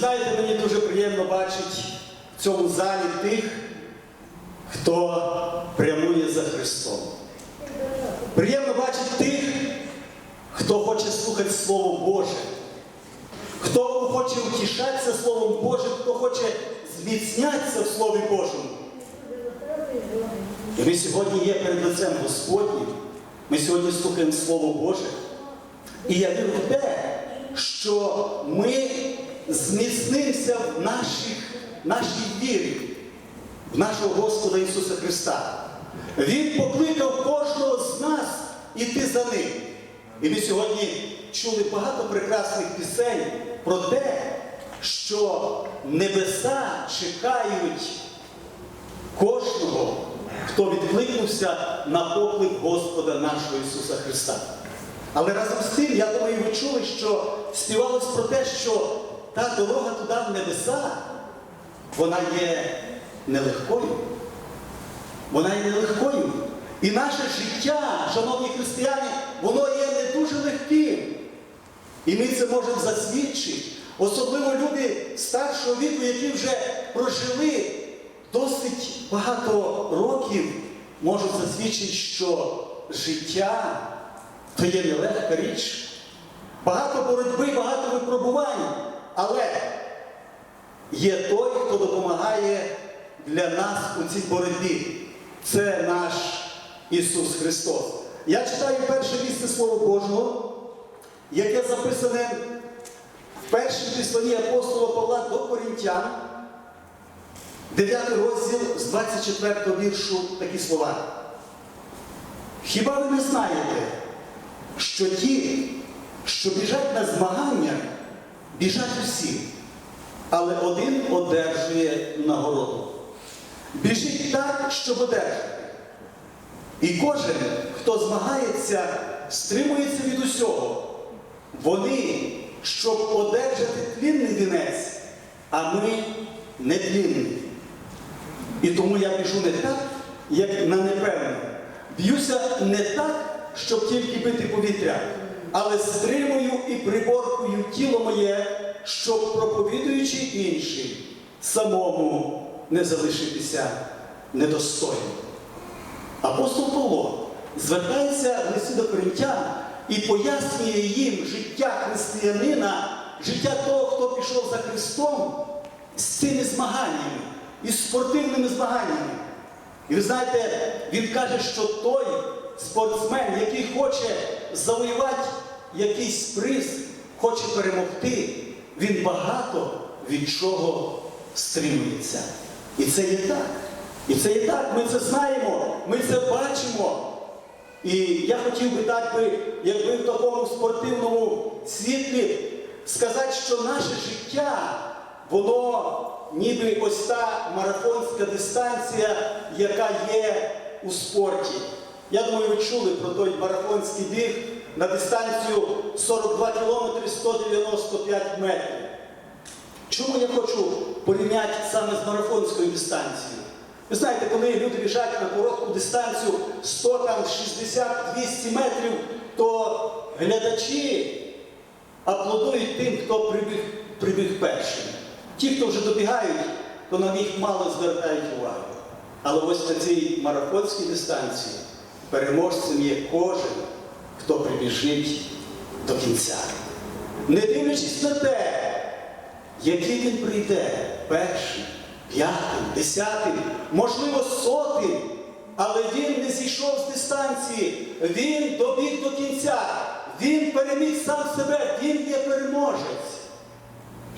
Знаєте, мені дуже приємно бачити в цьому залі тих, хто прямує за Христом. Приємно бачити тих, хто хоче слухати Слово Боже, хто хоче утішатися Словом Божим, хто хоче зміцнятися в Слові Божому. І ми сьогодні є перед лицем Господнім. Ми сьогодні слухаємо Слово Боже. І я вірю в те, що ми зміцнимося в наших, нашій вірі, в нашого Господа Ісуса Христа. Він покликав кожного з нас іти за ним. І ми сьогодні чули багато прекрасних пісень про те, що небеса чекають кожного, хто відкликнувся на поклик Господа нашого Ісуса Христа. Але разом з тим, я думаю, ви чули, що співалось про те, що та дорога туди в небеса, вона є нелегкою. Вона є нелегкою. І наше життя, шановні християни, воно є не дуже легким. І ми це можемо засвідчити. Особливо люди старшого віку, які вже прожили досить багато років, можуть засвідчити, що життя то є нелегка річ. Багато боротьби, багато випробувань. Але є той, хто допомагає для нас у цій боротьбі. Це наш Ісус Христос. Я читаю перше місце Слова Божого, яке записане в першій післанні апостола Павла до Корінтян, 9 розділ з 24 віршу такі слова. Хіба ви не знаєте, що ті, що біжать на змагання, біжать усі, але один одержує нагороду. Біжіть так, щоб одержати. І кожен, хто змагається, стримується від усього. Вони, щоб одержати тлінний вінець, а ми не нетлінний. І тому я біжу не так, як на непевне. Б'юся не так, щоб тільки бити повітря, але стримую і приборкую тіло моє, щоб, проповідуючи іншим, самому не залишитися недостойним. Апостол Павло звертається в листі до коринтян і пояснює їм життя християнина, життя того, хто пішов за Христом з цими змаганнями, із спортивними змаганнями. І ви знаєте, він каже, що той спортсмен, який хоче завоювати якийсь приз, хоче перемогти, він багато від чого стримується. І це є так. І це є так, ми це знаємо, ми це бачимо. І я хотів би так би, якби в такому спортивному світлі сказати, що наше життя, воно ніби ось та марафонська дистанція, яка є у спорті. Я думаю, ви чули про той марафонський біг на дистанцію 42 кілометри 195 метрів. Чому я хочу порівняти саме з марафонською дистанцією? Ви знаєте, коли люди біжать на коротку дистанцію 100 60-200 метрів, то глядачі аплодують тим, хто прибіг, прибіг першим. Ті, хто вже добігають, то на них мало звертають увагу. Але ось на цій марафонській дистанції переможцем є кожен, хто прибіжить до кінця. Не дивлячись на те, який він прийде першим, п'ятим, десятим, можливо, сотим, але він не зійшов з дистанції, він добіг до кінця, він переміг сам себе, він є переможець.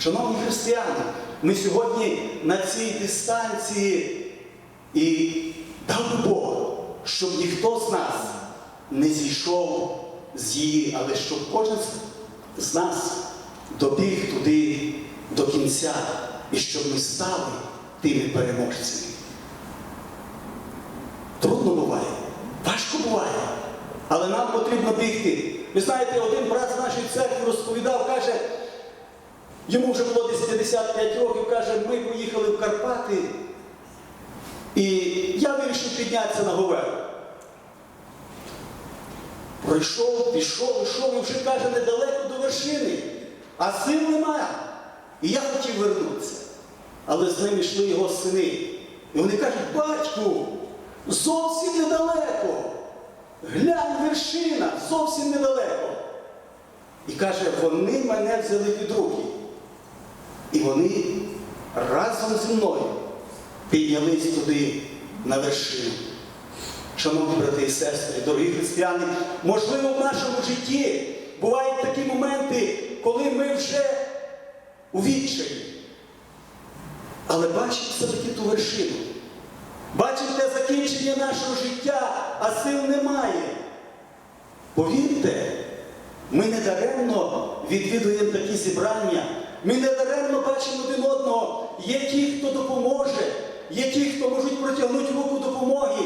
Шановні християни, ми сьогодні на цій дистанції і дав Бог, щоб ніхто з нас не зійшов з її, але щоб кожен з нас добіг туди до кінця, і щоб ми стали тими переможцями. Трудно буває, важко буває, але нам потрібно бігти. Ви знаєте, один брат з нашої церкви розповідав, каже, йому вже було десь 55 років, каже, ми поїхали в Карпати, і я вирішив піднятися на Говерлу. Пройшов, пішов, пішов і вже каже недалеко до вершини, а сил немає. І я хотів вернутися. Але з ним йшли його сини. І вони кажуть, батьку, зовсім недалеко. Глянь, вершина, зовсім недалеко. І каже, вони мене взяли під руки. І вони разом зі мною піднялись туди на вершину. Шановні брати і сестри, дорогі християни, можливо, в нашому житті бувають такі моменти, коли ми вже у відчаї. Але бачимо все-таки ту вершину. Бачимо те закінчення нашого життя, а сил немає. Повірте, ми не даремно відвідуємо такі зібрання. Ми не даремно бачимо один одного. Є ті, хто допоможе, є ті, хто можуть протягнути руку допомоги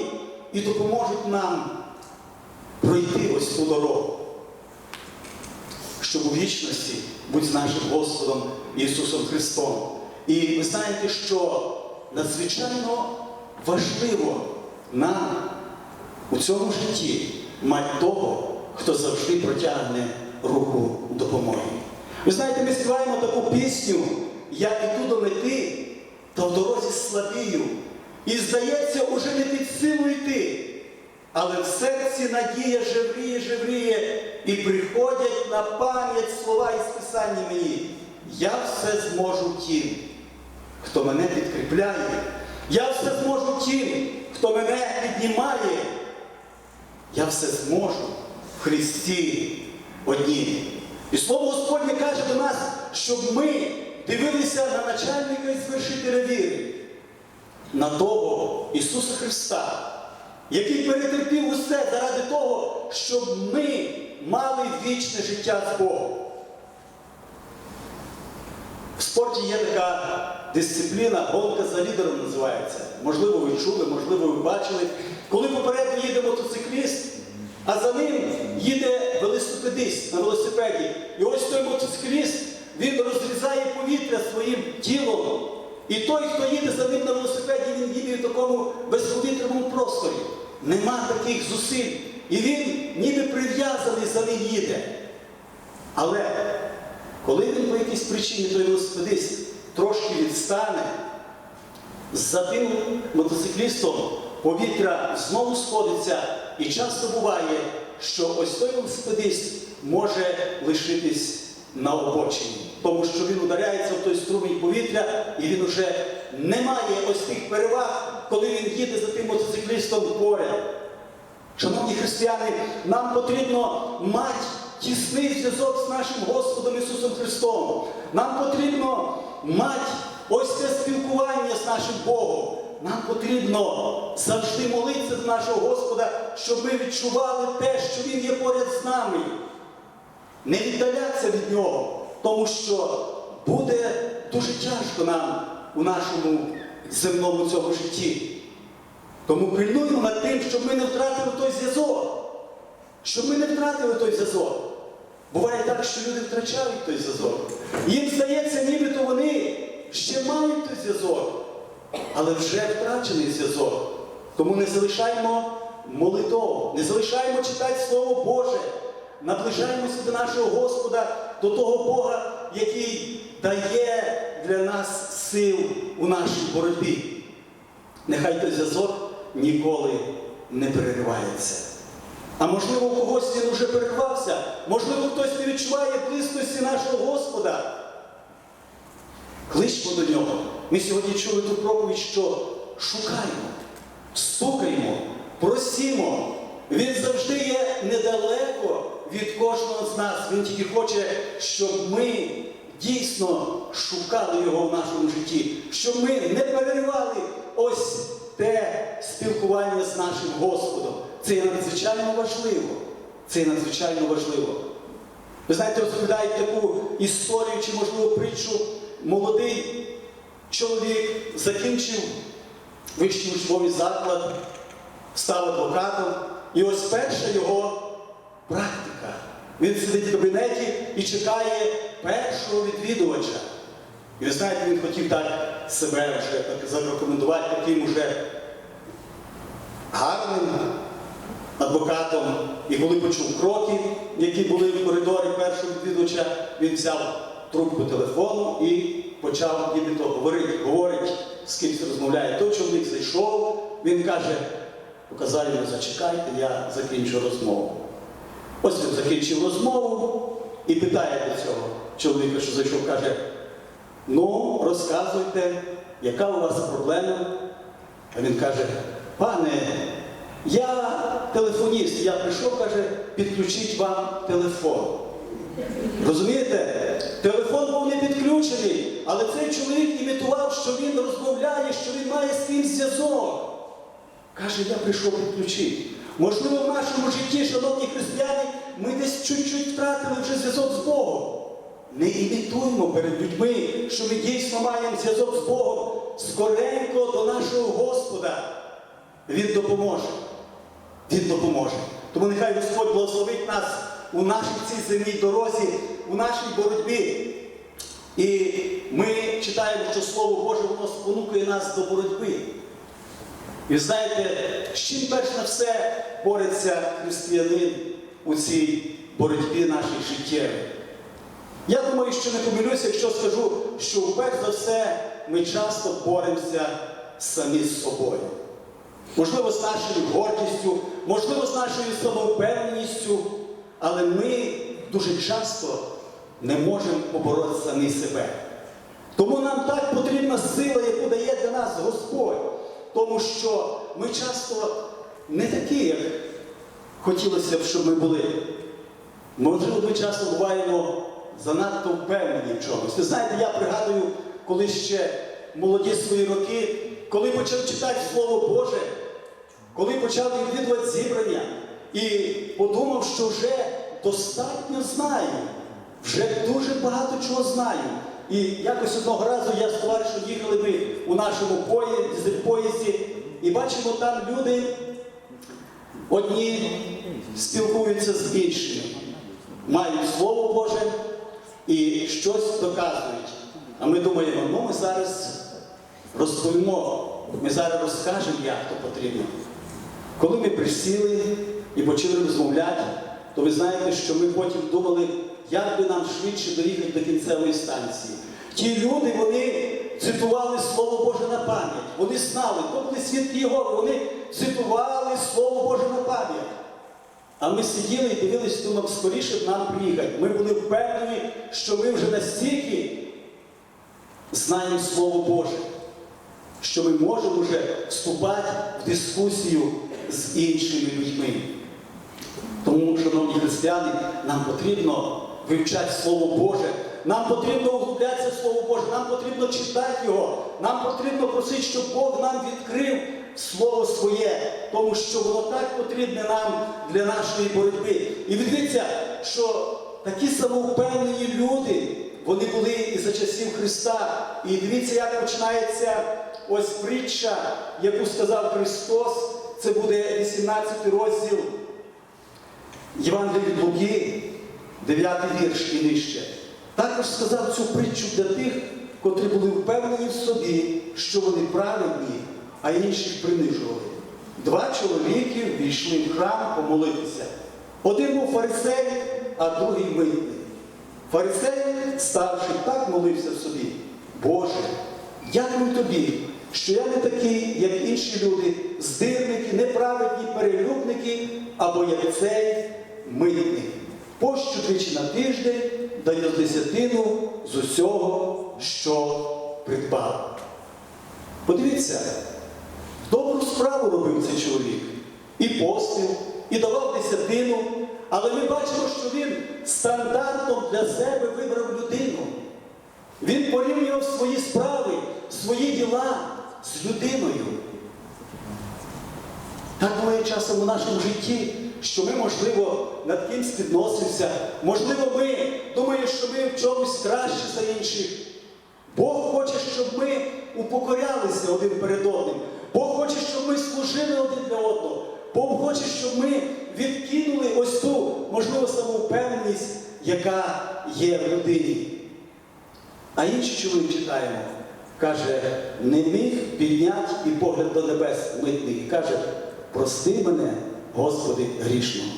і допоможуть нам пройти ось цю дорогу. Щоб у вічності бути з нашим Господом Ісусом Христом. І ви знаєте, що надзвичайно важливо нам у цьому житті мати того, хто завжди протягне руку допомоги. Ви знаєте, ми співаємо таку пісню Я іду до мети, та в дорозі слабію. І здається, уже не під силу йти. Але в серці надія жевріє, жевріє, і приходять на пам'ять слова із Писання мені. Я все зможу тим, хто мене підкріпляє. Я все зможу тим, хто мене піднімає. Я все зможу в Христі однім. І слово Господнє каже до нас, щоб ми дивилися на начальника і звершителя віри, на того Ісуса Христа, який перетерпів усе заради того, щоб ми мали вічне життя з Богом. В спорті є така дисципліна, гонка за лідером називається. Можливо, ви чули, можливо, ви бачили. Коли попередньо їде мотоцикліст, а за ним їде велосипедист на велосипеді. І ось той мотоцикліст, він розрізає повітря своїм тілом. І той, хто їде за ним на велосипеді, він їде в такому безповітряному просторі. Нема таких зусиль. І він ніби прив'язаний за ним їде. Але коли він по якійсь причині той велосипедист трошки відстане, за тим мотоциклістом повітря знову сходиться, і часто буває, що ось той велосипедист може лишитись на обочині, тому що він ударяється в той струмінь повітря, і він уже не має ось тих переваг, коли він їде за тим мотоциклістом поряд. Шановні християни, нам потрібно мати тісний зв'язок з нашим Господом Ісусом Христом. Нам потрібно мати ось це спілкування з нашим Богом. Нам потрібно завжди молитися до нашого Господа, щоб ми відчували те, що Він є поряд з нами. Не віддалятися від Нього, тому що буде дуже тяжко нам у нашому земному цьому житті. Тому пильнуємо над тим, щоб ми не втратили той зв'язок. Щоб ми не втратили той зв'язок. Буває так, що люди втрачають той зв'язок. Їм здається, нібито вони ще мають той зв'язок, але вже втрачений зв'язок. Тому не залишаємо молитву, не залишаємо читати Слово Боже, наближаємося до нашого Господа, до того Бога, який дає для нас сил у нашій боротьбі. Нехай той зв'язок ніколи не переривається. А можливо, у когось він уже перервався, можливо, хтось не відчуває близькості нашого Господа. Кличмо до нього. Ми сьогодні чули ту проповідь, що шукаємо, стукаємо, просімо. Він завжди є недалеко від кожного з нас. Він тільки хоче, щоб ми дійсно шукали його в нашому житті, щоб ми не переривали ось те спілкування з нашим Господом. Це є надзвичайно важливо. Це є надзвичайно важливо. Ви знаєте, розповідають таку історію чи, можливо, притчу. Молодий чоловік закінчив вищий учбовий заклад, став адвокатом. І ось перша його практика. Він сидить в кабінеті і чекає першого відвідувача. І ви знаєте, він хотів так себе вже так зарекомендувати таким уже гарним адвокатом. І коли почув кроки, які були в коридорі першого відвідувача, він взяв трубку телефону і почав нібито говорити, говорить, з кимось розмовляє. Той чоловік зайшов, він каже, показав йому, зачекайте, я закінчу розмову. Ось він закінчив розмову і питає до цього чоловіка, що зайшов, каже, ну, розказуйте, яка у вас проблема? А він каже, пане, я телефоніст, я прийшов, каже, підключіть вам телефон. Розумієте? Телефон був не підключений, але цей чоловік імітував, що він розмовляє, що він має з ким зв'язок. Каже, я прийшов підключити. Можливо, в нашому житті, шановні християни, ми десь чуть-чуть втратили вже зв'язок з Богом. Не імітуємо перед людьми, що ми дійсно маємо зв'язок з Богом скоренько до нашого Господа. Він допоможе. Він допоможе. Тому нехай Господь благословить нас у нашій цій земній дорозі, у нашій боротьбі. І ми читаємо, що Слово Боже воно спонукує нас до боротьби. І знаєте, з чим перш на все бореться християнин у цій боротьбі нашій життєвій? Я думаю, що не помилюся, якщо скажу, що перш за все ми часто боремося самі з собою. Можливо, з нашою гордістю, можливо, з нашою самовпевненістю, але ми дуже часто не можемо побороти самі себе. Тому нам так потрібна сила, яку дає для нас Господь. Тому що ми часто не такі, як хотілося б, щоб ми були. Можливо, ми часто буваємо занадто впевнені в чомусь. Ви знаєте, я пригадую, коли ще молоді свої роки, коли почав читати Слово Боже, коли почав відвідувати зібрання і подумав, що вже достатньо знаю, вже дуже багато чого знаю. І якось одного разу я з товаришем їхали ми у нашому поїзді, поїзді і бачимо там люди, одні спілкуються з іншими, мають Слово Боже і щось доказують. А ми думаємо, ну ми зараз розповімо, ми зараз розкажемо, як то потрібно. Коли ми присіли і почали розмовляти, то ви знаєте, що ми потім думали, як би нам швидше доїхати до кінцевої станції. Ті люди, вони цитували Слово Боже на пам'ять. Вони знали, то були свідки Його, вони цитували Слово Боже на пам'ять. А ми сиділи і дивились, думав, скоріше б нам приїхати. Ми були впевнені, що ми вже настільки знаємо Слово Боже, що ми можемо вже вступати в дискусію з іншими людьми. Тому, шановні християни, нам потрібно вивчати Слово Боже, нам потрібно углублятися в Слово Боже, нам потрібно читати Його, нам потрібно просити, щоб Бог нам відкрив Слово своє, тому що воно так потрібне нам для нашої боротьби. І дивіться, що такі самовпевнені люди, вони були і за часів Христа. І дивіться, як починається ось притча, яку сказав Христос. Це буде 18 розділ Євангелія від Луки, 9 вірш і нижче. Також сказав цю притчу для тих, котрі були впевнені в собі, що вони праведні, а інших принижували. Два чоловіки війшли в храм помолитися. Один був фарисей, а другий митник. Фарисей, ставши так, молився в собі. Боже, дякую тобі, що я не такий, як інші люди, здирники, неправедні, перелюбники, або як цей митник. Пощу двічі на тиждень даю десятину з усього, що придбав. Подивіться, добру справу робив цей чоловік. І постив, і давав десятину, але ми бачимо, що він стандартом для себе вибрав людину. Він порівнював свої справи, свої діла з людиною. Так буває часом у нашому житті, що ми, можливо, над кимсь підносимося, можливо, ми думаємо, що ми в чомусь краще за інших. Бог хоче, щоб ми упокорялися один перед одним. Щоб ми служили один для одного. Бог хоче, щоб ми відкинули ось ту, можливо, самовпевненість, яка є в людині. А інший чоловік читаємо, каже, не міг підняти і погляд до небес митник. І каже, прости мене, Господи, грішного.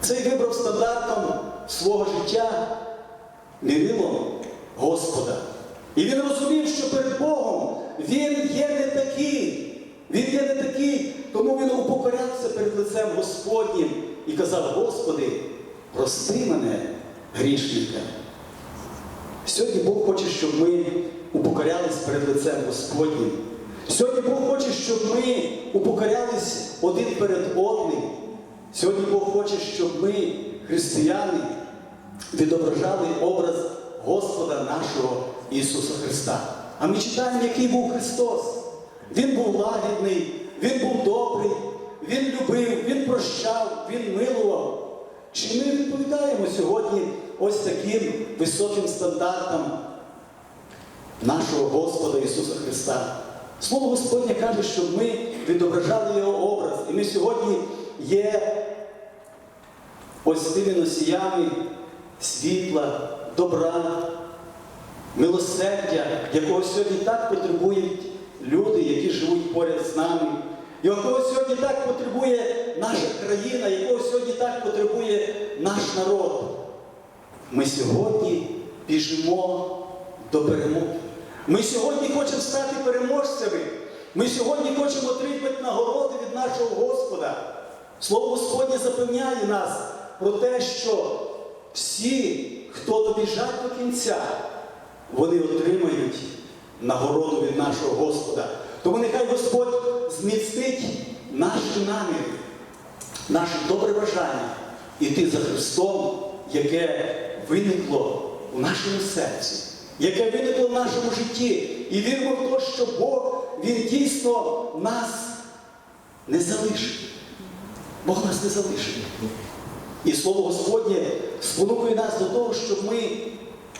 Цей вибрав стандартом свого життя мірилом Господа. І він розумів, що перед Богом він є не такий. Він є не такий, тому він упокорявся перед лицем Господнім і казав: Господи, прости мене, грішника. Сьогодні Бог хоче, щоб ми упокорялись перед лицем Господнім. Сьогодні Бог хоче, щоб ми упокорялись один перед одним. Сьогодні Бог хоче, щоб ми, християни, відображали образ Господа нашого Ісуса Христа. А ми читаємо, який був Христос. Він був лагідний, Він був добрий, Він любив, Він прощав, Він милував. Чи ми відповідаємо сьогодні ось таким високим стандартам нашого Господа Ісуса Христа? Слово Господнє каже, щоб ми відображали Його образ. І ми сьогодні є ось тими носіями світла, добра, милосердя, якого сьогодні так потребують люди, які живуть поряд з нами, якого сьогодні так потребує наша країна, якого сьогодні так потребує наш народ. Ми сьогодні біжимо до перемоги. Ми сьогодні хочемо стати переможцями. Ми сьогодні хочемо отримати нагороди від нашого Господа. Слово Господнє запевняє нас про те, що всі, хто добіжать до кінця, вони отримають нагороду від нашого Господа. Тому нехай Господь зміцнить наші наміри, наше добре бажання іти за Христом, яке виникло у нашому серці, яке виникло в нашому житті. І віримо в те, що Бог, Він дійсно нас не залишить. Бог нас не залишить. І слово Господнє спонукує нас до того, щоб ми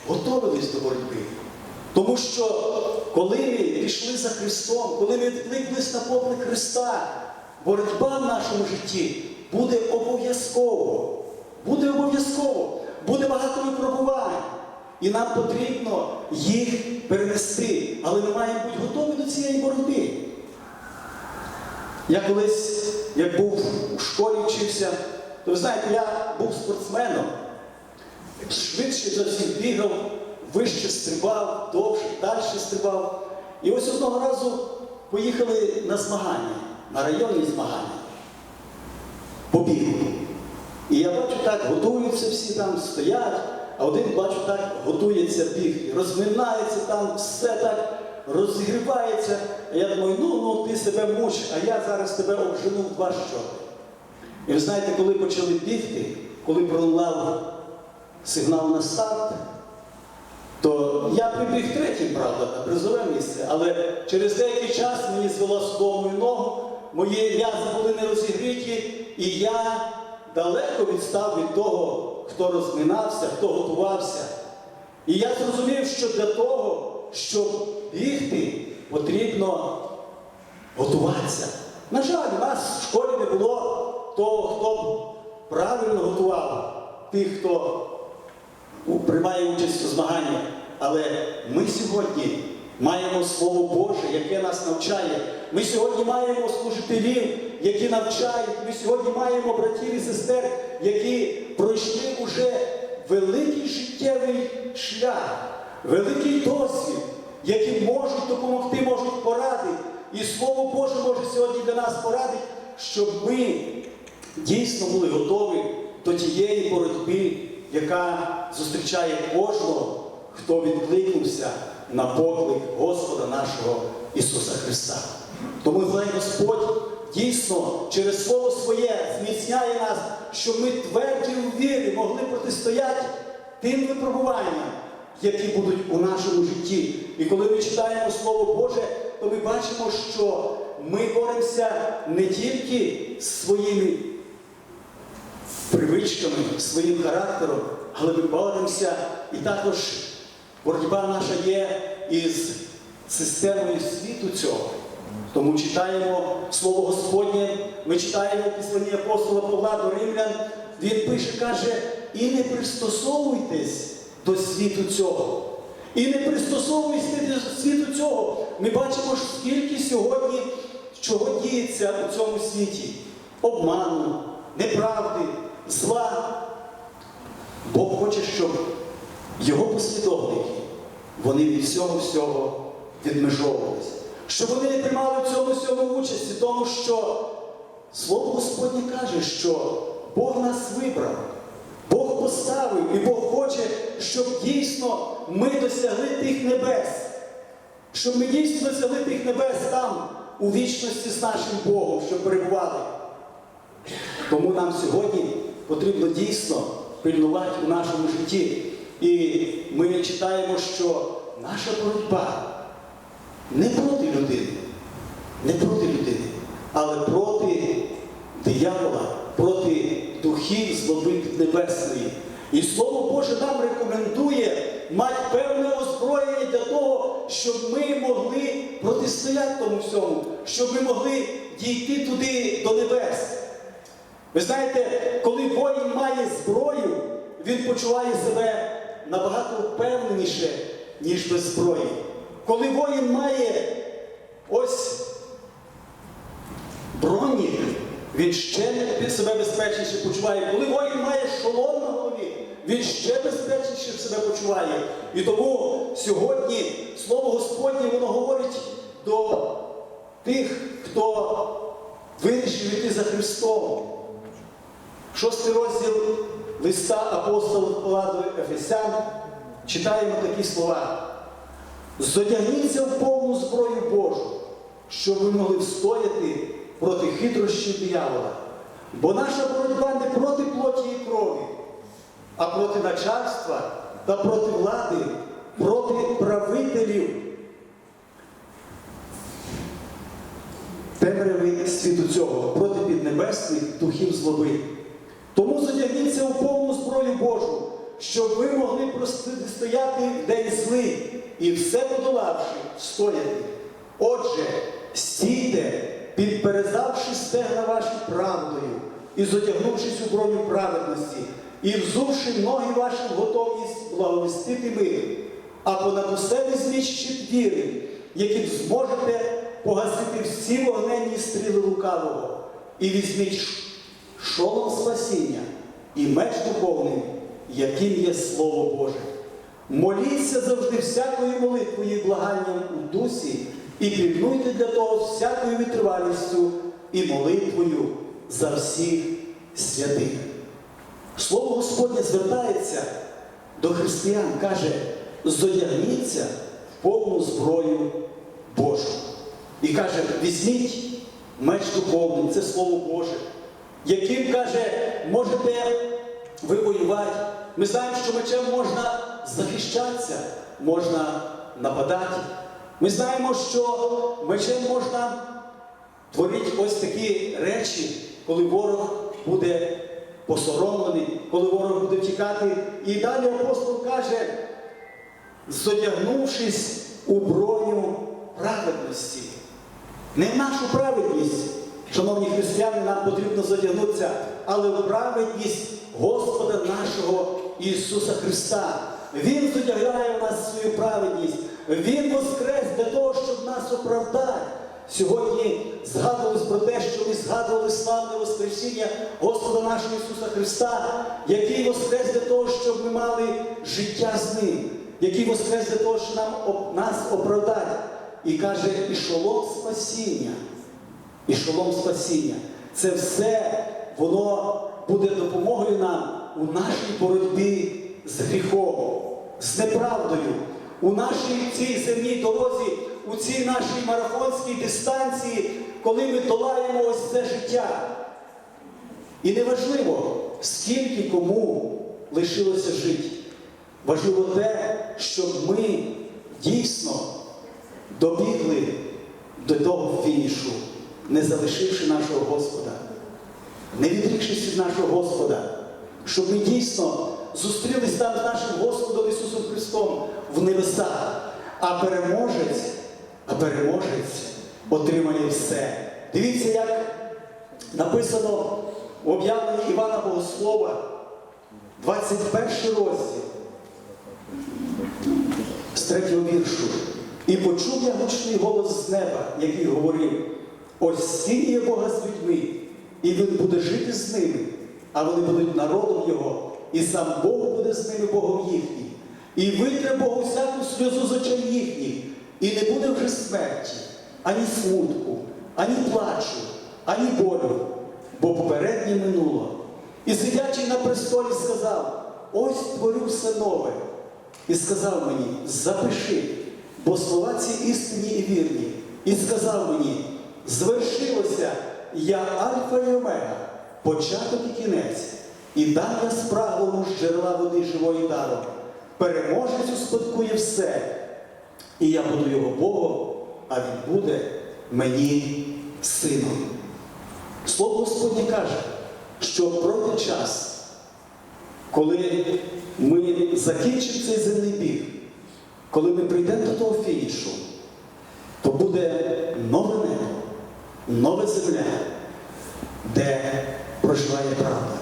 готовились до боротьби. Тому що коли ми пішли за Христом, коли ми відкликнулись на поклик Христа, боротьба в нашому житті буде обов'язково. Буде обов'язково, буде багато випробувань. І нам потрібно їх перенести. Але ми маємо бути готові до цієї боротьби. Я колись, як був у школі вчився, то ви знаєте, я був спортсменом, швидше за всіх бігав, вище стрибав, довше, далі стрибав. І ось одного разу поїхали на змагання, на районні змагання. По бігу. І я бачу так, готуються всі там, стоять, а один бачу так, готується бігти, розминається там, все так розігрівається. А я думаю, ну, ну ти себе муч, а я зараз тебе обжену в два щоти. І ви знаєте, коли почали бігти, коли пролунав сигнал на старт, то я прибіг третім, правда, на призове місце, але через деякий час мені звело судомою ногу, мої м'язи були не розігріті, і я далеко відстав від того, хто розминався, хто готувався. І я зрозумів, що для того, щоб бігти, потрібно готуватися. На жаль, у нас в школі не було того, хто б правильно готував тих, хто приймає участь у змаганнях. Але ми сьогодні маємо Слово Боже, яке нас навчає. Ми сьогодні маємо служителів, які навчають. Ми сьогодні маємо братів і сестер, які пройшли уже великий життєвий шлях, великий досвід, які можуть допомогти, можуть порадити. І Слово Боже може сьогодні для нас порадити, щоб ми дійсно були готові до тієї боротьби, яка зустрічає кожного, хто відкликнувся на поклик Господа нашого Ісуса Христа. Тому хай Господь дійсно через Слово Своє зміцняє нас, щоб ми тверді у вірі могли протистояти тим випробуванням, які будуть у нашому житті. І коли ми читаємо Слово Боже, то ми бачимо, що ми боремося не тільки своїми привичками, своїм характером, але ми боремося і також боротьба наша є із системою світу цього. Тому читаємо Слово Господнє, ми читаємо післання апостола Павла до Римлян, він пише, каже, і не пристосовуйтесь до світу цього. І не пристосовуйтесь до світу цього. Ми бачимо, скільки сьогодні чого діється у цьому світі. Обману, неправди, зла. Бог хоче, щоб його послідовники, вони від всього всього відмежовувалися. Щоб вони не приймали в цьому всьому участі, тому що Слово Господнє каже, що Бог нас вибрав, Бог поставив і Бог хоче, щоб дійсно ми досягли тих небес, щоб ми дійсно досягли тих небес там, у вічності з нашим Богом, щоб перебували. Тому нам сьогодні потрібно дійсно пильнувати у нашому житті. І ми читаємо, що наша боротьба не проти людини, не проти людини, але проти диявола, проти духів злоби піднебесної. І Слово Боже нам рекомендує мати певне озброєння для того, щоб ми могли протистояти тому всьому, щоб ми могли дійти туди до небес. Ви знаєте, коли воїн має зброю, він почуває себе набагато впевненіше, ніж без зброї. Коли воїн має ось броні, він ще себе безпечніше почуває. Коли воїн має шолом на голові, він ще безпечніше себе почуває. І тому сьогодні Слово Господнє воно говорить до тих, хто вирішив йти за Христом. Шостий розділ листа апостола Павла до Ефесян читаємо такі слова. Зодягніться в повну зброю Божу, щоб ви могли встояти проти хитрощів диявола. Бо наша боротьба не проти плоті і крові, а проти начальства та проти влади, проти правителів. Темряви світу цього, проти піднебесних духів злоби. У повну зброю Божу, щоб ви могли стояти день злий і все подолавши, стояти. Отже, стійте, підперезавши стегна ваші правдою, і зодягнувшись у броню праведності, і взувши ноги ваші в готовність благовістити мир, а понад усе візьміть щит віри, яким зможете погасити всі вогненні стріли лукавого, і візьміть шолом спасіння і меч духовний, яким є Слово Боже. Моліться завжди всякою молитвою і благанням у дусі, і пільнуйте для того всякою витривалістю і молитвою за всіх святих. Слово Господнє звертається до християн, каже, зодягніться в повну зброю Божу. І каже, візьміть меч духовний, це Слово Боже яким каже, можете ви воювати. Ми знаємо, що мечем можна захищатися, можна нападати. Ми знаємо, що мечем можна творити ось такі речі, коли ворог буде посоромлений, коли ворог буде втікати. І далі апостол каже, зодягнувшись у броню праведності, не в нашу праведність. Шановні християни, нам потрібно задягнутися, але в праведність Господа нашого Ісуса Христа. Він задягає в нас свою праведність. Він воскрес для того, щоб нас оправдати. Сьогодні згадувалось про те, що ми згадували славне Воскресіння Господа нашого Ісуса Христа, який воскрес для того, щоб ми мали життя з Ним, який воскрес для того, щоб нам, нас оправдати. І каже, і шолом спасіння і шолом спасіння. Це все воно буде допомогою нам у нашій боротьбі з гріхом, з неправдою, у нашій цій земній дорозі, у цій нашій марафонській дистанції, коли ми долаємо ось це життя. І неважливо, скільки кому лишилося жити. Важливо те, щоб ми дійсно добігли до того фінішу не залишивши нашого Господа, не відрікшись від нашого Господа, щоб ми дійсно зустрілись там з нашим Господом Ісусом Христом в небесах, а переможець, а переможець отримає все. Дивіться, як написано в об'явленні Івана Богослова, 21 розділ з третього віршу. І почув я гучний голос з неба, який говорив. Ось сіє Бога з людьми, і Він буде жити з ними, а вони будуть народом Його, і сам Бог буде з ними Богом їхнім. і витре Бог усяку сльозу з очей їхніх, і не буде вже смерті, ані смутку, ані плачу, ані болю, бо попереднє минуло. І сидячий на престолі сказав: ось творю все нове. І сказав мені: запиши, бо слова ці істинні і вірні. І сказав мені: звершилося. Я Альфа і Омега, початок і кінець, і дам я спраглому з джерела води живої даром. Переможець успадкує все, і я буду його Богом, а він буде мені сином. Слово Господнє каже, що пройде час, коли ми закінчимо цей земний біг, коли ми прийдемо до того фінішу, то буде нове небо, нова земля, де проживає правда.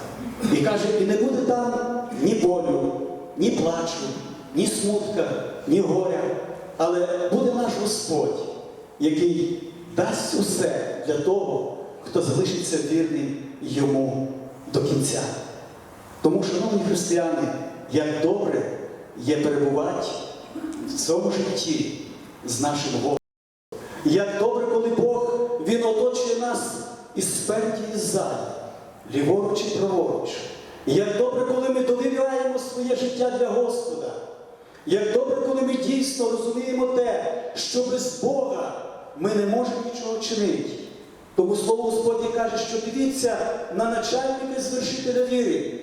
І каже, і не буде там ні болю, ні плачу, ні смутка, ні горя, але буде наш Господь, який дасть усе для того, хто залишиться вірним йому до кінця. Тому, шановні християни, як добре є перебувати в цьому житті з нашим Господом. Як добре, коли Бог Він оточує нас і спереді, і ззаді, ліворуч і праворуч. Як добре, коли ми довіряємо своє життя для Господа. Як добре, коли ми дійсно розуміємо те, що без Бога ми не можемо нічого чинити. Тому Слово Господнє каже, що дивіться на начальника звершителя віри.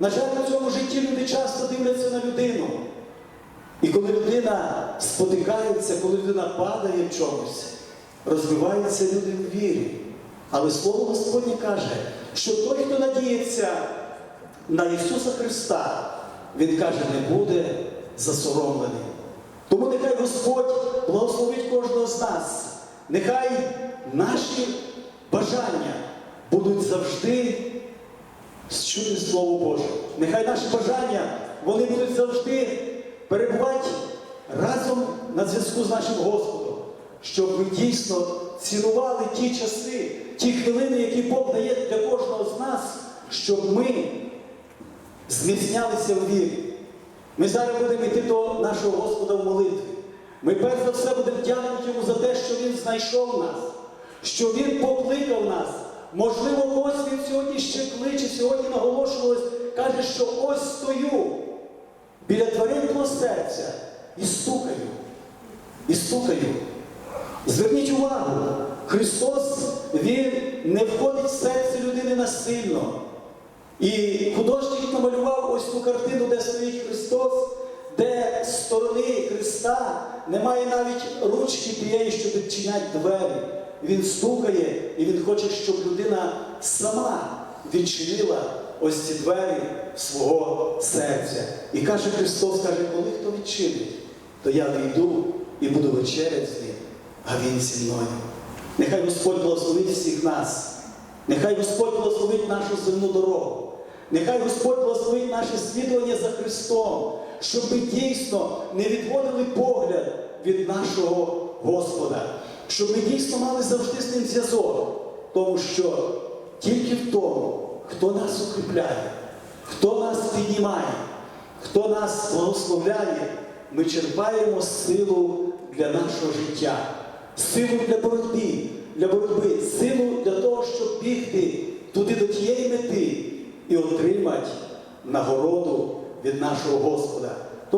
На жаль, на цьому житті люди часто дивляться на людину. І коли людина спотикається, коли людина падає в чомусь, розвиваються люди в вірі. Але Слово Господнє каже, що той, хто надіється на Ісуса Христа, Він каже, не буде засоромлений. Тому нехай Господь благословить кожного з нас. Нехай наші бажання будуть завжди чути Слово Боже. Нехай наші бажання, вони будуть завжди перебувати разом на зв'язку з нашим Господом, щоб ми дійсно цінували ті часи, ті хвилини, які Бог дає для кожного з нас, щоб ми зміцнялися в вірі. Ми зараз будемо йти до нашого Господа в молитві. Ми перш за все будемо дякувати йому за те, що Він знайшов нас, що Він покликав нас. Можливо, ось він сьогодні ще кличе, сьогодні наголошувалось, каже, що ось стою біля дверей твого серця і стукаю. І стукаю. Зверніть увагу, Христос, Він не входить в серце людини насильно. І художник намалював ось ту картину, де стоїть Христос, де з сторони Христа немає навіть ручки тієї, щоб відчиняти двері. Він стукає, і він хоче, щоб людина сама відчинила ось ці двері свого серця. І каже Христос, каже, коли хто відчинить, то я вийду і буду вечеряти з ним, а він зі мною. Нехай Господь благословить всіх нас. Нехай Господь благословить нашу земну дорогу. Нехай Господь благословить наше слідування за Христом, щоб ми дійсно не відводили погляд від нашого Господа, щоб ми дійсно мали завжди з ним зв'язок, тому що тільки в тому, хто нас укріпляє, хто нас піднімає, хто нас благословляє, ми черпаємо силу для нашого життя, силу для боротьби, для боротьби, силу для того, щоб бігти туди до тієї мети і отримати нагороду від нашого Господа.